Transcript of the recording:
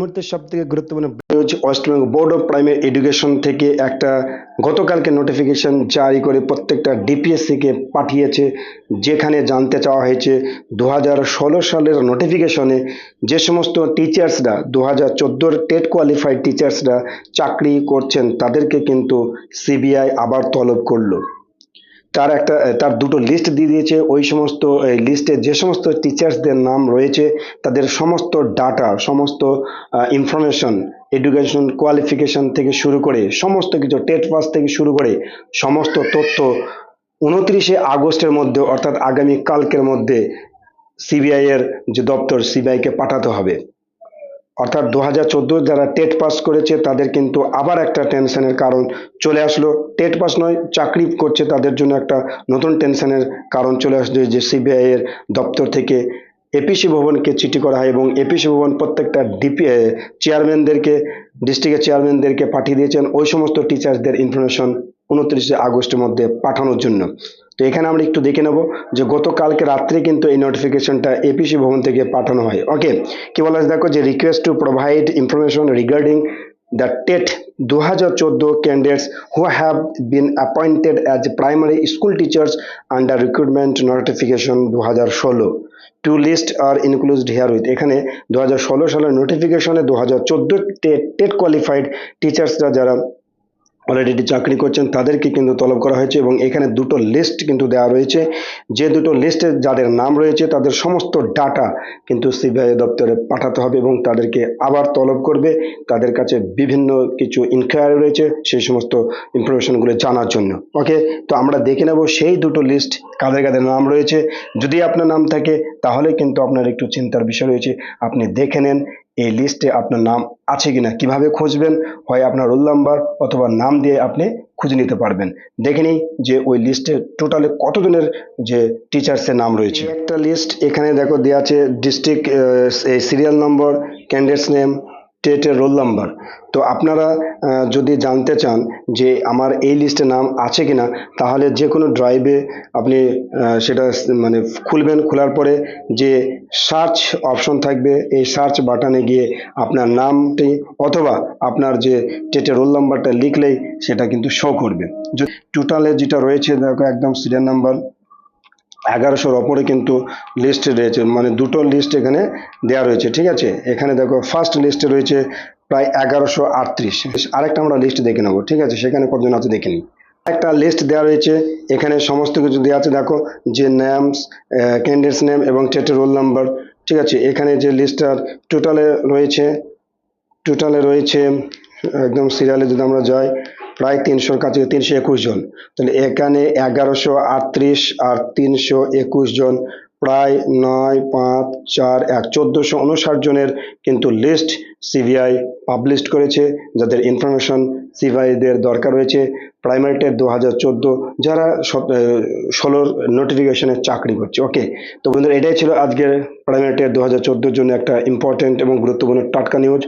মুহূর্তে সব থেকে গুরুত্বপূর্ণ news West Bengal board of primary education থেকে একটা গতকালকে নোটিফিকেশন জারি করে প্রত্যেকটা ডিপিএসসিকে পাঠিয়েছে, যেখানে জানতে চাওয়া হয়েছে দু হাজার ষোলো সালের নোটিফিকেশনে যে সমস্ত টিচার্সরা দু হাজার চোদ্দোর টেট কোয়ালিফাইড টিচার্সরা চাকরি করছেন, তাদেরকে কিন্তু সিবিআই আবার তলব করল। তার একটা তার দুটো লিস্ট দিয়ে দিয়েছে। ওই সমস্ত লিস্টে যে সমস্ত টিচার্সদের নাম রয়েছে, তাদের সমস্ত ডাটা সমস্ত ইনফরমেশন এডুকেশন কোয়ালিফিকেশন থেকে শুরু করে, সমস্ত কিছু টেট পাস থেকে শুরু করে, সমস্ত তথ্য উনত্রিশে আগস্টের মধ্যে, অর্থাৎ আগামী কালকের মধ্যে সিবিআই এর যে দপ্তর সিবিআইকে পাঠাতে হবে। অর্থাৎ দু হাজার চোদ্দ যারা টেট পাস করেছে, তাদের কিন্তু আবার একটা টেনশনের কারণ চলে আসলো। টেট পাস নয়, চাকরি করছে, তাদের জন্য একটা নতুন টেনশনের কারণ চলে আসলো যে সিবিআই এর দপ্তর থেকে এপিসি ভবনকে চিঠি করা হয় এবং এপিসি ভবন প্রত্যেকটা ডিপি চেয়ারম্যানদেরকে, ডিস্ট্রিক্টের চেয়ারম্যানদেরকে পাঠিয়ে দিয়েছেন। ওই সমস্ত টিচার্সদের ইনফরমেশন উনত্রিশে আগস্টের মধ্যে পাঠানোর জন্য। তো এখানে আমরা একটু দেখে নেব যে গতকালকে রাত্রে কিন্তু এই নোটিফিকেশনটা এপিসি ভবন থেকে পাঠানো হয়। ওকে কি বলা আছে দেখো যে request to provide information regarding the TET দু হাজার চোদ্দ candidates who have been appointed as primary school teachers under recruitment notification দু হাজার ষোলো। To list are included herewith এখানে দু হাজার ষোলো সালের নোটিফিকেশনে দু হাজার চোদ্দ টেট কোয়ালিফাইড টিচার্সরা যারা অলরেডি চাকরি করছেন, তাদেরকে কিন্তু তলব করা হয়েছে এবং এখানে দুটো লিস্ট কিন্তু দেওয়া রয়েছে। যে দুটো লিস্টে যাদের নাম রয়েছে, তাদের সমস্ত ডাটা কিন্তু সিবিআই দপ্তরে পাঠাতে হবে এবং তাদেরকে আবার তলব করবে। তাদের কাছে বিভিন্ন কিছু ইনকোয়ারি রয়েছে, সেই সমস্ত ইনফরমেশনগুলো জানার জন্য। ওকে তো আমরা দেখে নেব সেই দুটো লিস্ট কাদের কাদের নাম রয়েছে। যদি আপনার নাম থাকে, তাহলে কিন্তু আপনার একটু চিন্তার বিষয় রয়েছে। আপনি দেখে নেন এই লিস্টে আপনার নাম আছে কিনা, কীভাবে খুঁজবেন, হয় আপনার রোল নাম্বার অথবা নাম দিয়ে আপনি খুঁজে নিতে পারবেন। দেখে নিই যে ওই লিস্টে টোটালে কতজনের যে টিচার্সের নাম রয়েছে। একটা লিস্ট এখানে দেখো দেওয়া আছে ডিস্ট্রিক্ট এই সিরিয়াল নম্বর ক্যান্ডিডেটস নেম টেটের রোল নাম্বার। তো আপনারা যদি জানতে চান যে আমার এই লিস্টে নাম আছে কিনা, তাহলে যে কোনো ড্রাইভে আপনি সেটা মানে খুলবেন। খোলার পরে যে সার্চ অপশন থাকবে, এই সার্চ বাটনে গিয়ে আপনার নামটি অথবা আপনার যে টেটের রোল নাম্বারটা লিখলেই সেটা কিন্তু শো করবে। টোটালে যেটা রয়েছে, দেখো একদম সিরিয়াল নাম্বার এগারোশোর ওপরে কিন্তু লিস্ট রয়েছে মানে দুটো লিস্ট এখানে দেওয়া রয়েছে, ঠিক আছে? এখানে দেখো ফার্স্ট লিস্টে রয়েছে প্রায় এগারোশো আটত্রিশ। আরেকটা আমরা লিস্ট দেখে নেব, ঠিক আছে? সেখানে কতজন আছে দেখে নিই। একটা লিস্ট দেওয়া রয়েছে, এখানে সমস্ত কিছু দেওয়া আছে, দেখো, যে নামস ক্যান্ডিডেটস নেম এবং টেটের রোল নাম্বার ঠিক আছে? এখানে যে লিস্টটার টোটালে রয়েছে টোটালে রয়েছে, একদম সিরিয়ালে যদি আমরা যাই প্রায় তিনশোর কাছে তিনশো একুশ জন। তাহলে এখানে এগারোশো আটত্রিশ আর তিনশো একুশ জন প্রায় নয়, পাঁচ, চার, এক, চোদ্দোশো উনষাট জনের কিন্তু লিস্ট সিবিআই পাবলিশ করেছে, যাদের ইনফরমেশন সিবিআইদের দরকার রয়েছে। প্রাইমারি টেট দু হাজার চোদ্দ, যারা ষোলোর নোটিফিকেশনে চাকরি করছে। ওকে তো বন্ধুরা এটাই ছিল আজকের প্রাইমারি টেট দু হাজার চোদ্দোর জন্য একটা ইম্পর্টেন্ট এবং গুরুত্বপূর্ণ টাটকা নিউজ